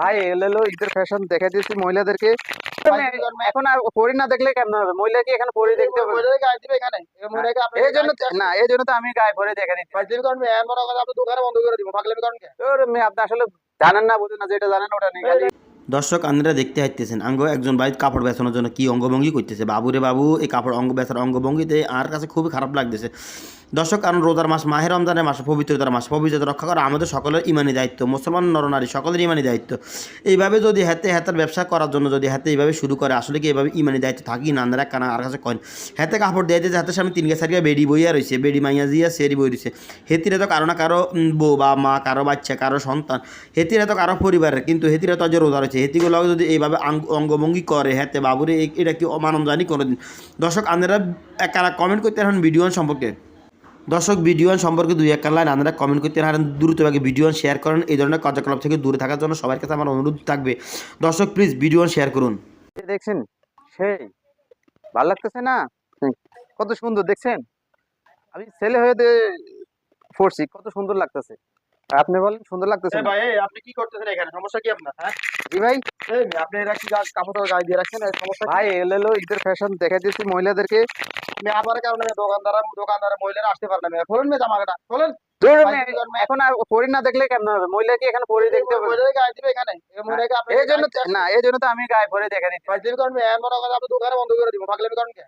ভাই এলো ঈদের ফ্যাশন দেখাই দিয়েছি মহিলাদেরকে। এখন আর পরি না দেখলে কেমন হবে? মহিলা কি এখানে পরি দেখতে হবে? মহিলাদের গায়ে দিবে এখানে? এই জন্য না এই জন্য তো আমি গায়ে পরে দেখা মনে করেন আপনি দোকানে বন্ধ করে দিব পাগলামি করেন কে? আপনি আসলে জানেন না বুঝেন না যেটা জানেন ওটা নেই দর্শক আপনারা দেখতে হাইতেছেন আঙ্গ একজন বাইর কাপড় বেচানোর জন্য কি অঙ্গভঙ্গি করতেছে? বাবুরে বাবু এই কাপড় অঙ্গ বেচার অঙ্গভঙ্গিতে আর কাছে খুবই খারাপ লাগতেছে। দর্শক, কারণ রোজার মাস মাহের রমজানের মাস, পবিত্রতার মাস, পবিত্রতা রক্ষা করা আমাদের সকলের ইমানি দায়িত্ব, মুসলমান নরনারী সকলের ইমানি দায়িত্ব। এইভাবে যদি হাতে হাতের ব্যবসা করার জন্য যদি হাতে এইভাবে শুরু করে, আসলে কি এইভাবে ইমানি দায়িত্ব থাকি? না, আন্দারা কানা আর কাছে কয়েন হাতে কাপড় দিয়ে দিয়েছে, হাতের সামনে তিন গেছে সারিয়া বেডি বইয়া রয়েছে বেডি মাইয়া জিয়া সেরি বই রয়েছে হেতিরে তো কারও না কারও বউ, বা মা, কারও বাচ্চা, কারও সন্তান, হেতিরে তো কারও পরিবারের, কিন্তু হেতিরে তো যে রোজা রয়েছে। হেতিগুলো যদি এইভাবে অঙ্গভঙ্গি করে হাতে, বাবুরে এটা কি অমানবজানি করে দিন দর্শক আপনারা কারা কমেন্ট করতে এখন ভিডিও সম্পর্কে। দর্শক ভিডিও সম্পর্কে দুই এক লাইন আপনারা কমেন্ট করতে হারেন দ্রুতভাবে ভিডিও শেয়ার করেন। এই ধরনের কার্যকলাপ থেকে দূরে থাকার জন্য সবার কাছে আমার অনুরোধ থাকবে। দর্শক প্লিজ ভিডিও শেয়ার করুন। দেখছেন সেই ভালো লাগতেছে না? কত সুন্দর দেখছেন? আমি ছেলে হয়ে পড়ছি কত সুন্দর লাগতেছে। আপনি বলেন সুন্দর লাগতেছে ভাই আপনি কি করতেছেন এখানে? সমস্যা কি আপনার? হ্যাঁ? জি ভাই। আপনি এরা কি কাপড় গায়ে দিয়ে রাখছেন? এই সমস্যা? ভাই এলো ঈদের ফ্যাশন দেখাই দিয়েছি মহিলাদেরকে। মেয়ে, আপনার কারণে দোকানদার দোকানদার মহিলারা আসতে পারে না। খোলেন মেয়ে জামাটা মেয়ে। এখন আর পরি না দেখলে কেমন হবে? মহিলা কি এখানে পরি দেখতে হবে? গায়ে দিবে এখানে। এই মহিলাকে আপনি এই জন্য না এই জন্য তো আমি গায়ে পরে দেখা দিচ্ছি দোকানে বন্ধ করে দিব কে?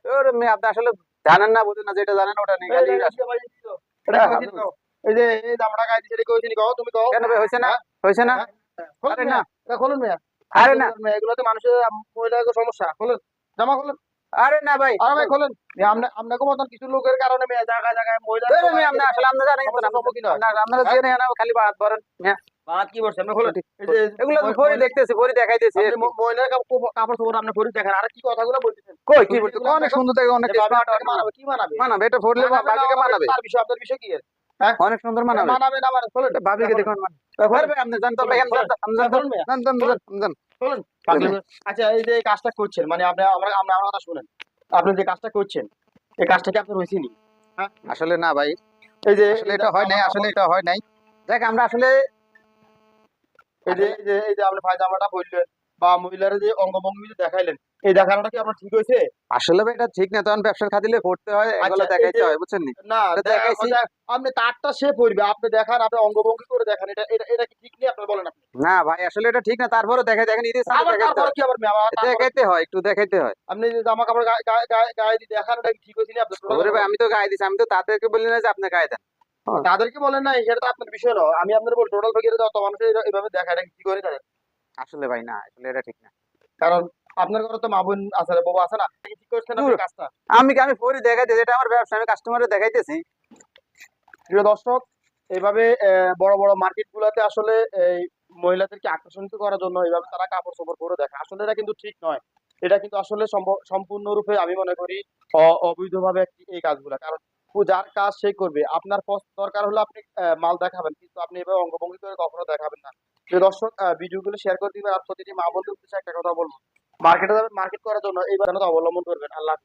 আপনি আসলে জানেন না বুঝেন না যেটা জানেন ওটা নেই এই যে, এই হ্যাঁ, এই যে এই জামাটা গায়ে দিছে এটা কইছিলি কও তুমি কও? কেন না? হয়েছে না? খোলেন আরে মেয়ে, না। খোলেন আরে না। এগুলো তো মানুষের সমস্যা। খোলেন। জামা খোলেন। আরে না ভাই আরে ভাই খোলেন। আপনাকে মতন কিছু লোকের কারণে মেয়ে জায়গায় জায়গায় মহিলা আপনি আসলে আপনি জানেন না। সম্মুখীন হয়। আপনার- আপনারা জেনে না খালি বাদ বলেন মেয়ে, বাদ কি বলছেন? আপনি খোলেন। এই এগুলো পরি দেখতেছি পরি দেখাইতেছি। মহিলার কাপড় চোপড় আপনি পরে দেখেন। আর কি কথাগুলো বলতেছেন? কই কি বলছো অনেক সুন্দর দেখে অনেক মানাবে কি মানাবে? মানাবে এটা পরলে বাবিকে মানাবে। তার বিষয় আপনার বিষয় কি অনেক সুন্দর মানাবে। মানাবে না মানে খোলেন। দেখুন। মান ভাই আপনি জানতো আমি খোলেন। আচ্ছা এই যে কাজটা করছেন মানে আপনি আমরা আমরা আমার কথা শুনেন। আপনি যে কাজটা করছেন এই কাজটা কি আপনার হয়েছে নি আসলে না ভাই। এই যে আসলে এটা হয় নাই আসলে এটা হয় নাই। দেখ আমরা আসলে এই যে এই যে এই যে আপনি পায়জামাটা বললেন বা মহিলার যে অঙ্গভঙ্গি দেখাইলেন এই দেখানোটা কি আপনার ঠিক হয়েছে? আসলে ভাই এটা ঠিক না তখন ব্যবসার খাতিলে পড়তে হয় এগুলো আচ্ছা, দেখাইতে হয় বুঝছেন না? দেখাইছি। আপনি তারটা সে পড়বে আপনি দেখান আপনি অঙ্গভঙ্গি করে দেখান এটা এটা এটা কি ঠিক নেই আপনি বলেন আপনি। না ভাই আসলে এটা ঠিক না তারপরে দেখাই দেখেন ঈদের সামনে দেখাইতে হয়। কি আবার দেখাইতে হয় একটু দেখাইতে হয়। আপনি যে জামা কাপড় গায়ে দিয়ে দেখান এটা কি ঠিক হয়েছে না আপনার ওরে ভাই আমি তো গায়ে দিছি আমি তো তাদেরকে বলি না যে আপনি গায়ে দেন। তাদেরকে বলেন না সেটা তো আপনার বিষয় নয়। আমি আপনার বল টোটাল ফকিরে যত মানুষ এভাবে দেখা এটা কি করে তাদের আসলে ভাই না আসলে এটা ঠিক না। কারণ আপনার ঘরে তো মা বোন আছে বাবা আছে না আপনি কি করছেন আপনি কাজটা। আমি আমি পরি দেখাইতেছি এটা আমার ব্যবসা আমি কাস্টমারে দেখাইতেছি। প্রিয় দর্শক এইভাবে বড় বড় মার্কেট গুলাতে আসলে এই মহিলাদেরকে আকর্ষণিত করার জন্য এইভাবে তারা কাপড় চোপড় করে দেখে। আসলে এটা কিন্তু ঠিক নয়। এটা কিন্তু আসলে সম্পূর্ণরূপে আমি মনে করি অবৈধভাবে একটি এই কাজগুলা। কারণ যার কাজ সেই করবে। আপনার দরকার হলে আপনি মাল দেখাবেন কিন্তু আপনি এভাবে অঙ্গভঙ্গি করে কখনো দেখাবেন না। দর্শক ভিডিও ভিডিওগুলো শেয়ার করে দিবেন আর প্রতিটি মা উদ্দেশ্যে একটা কথা বলব মার্কেটে যাবেন, মার্কেট করার জন্য এই অবলম্বন করবেন আল্লাহ।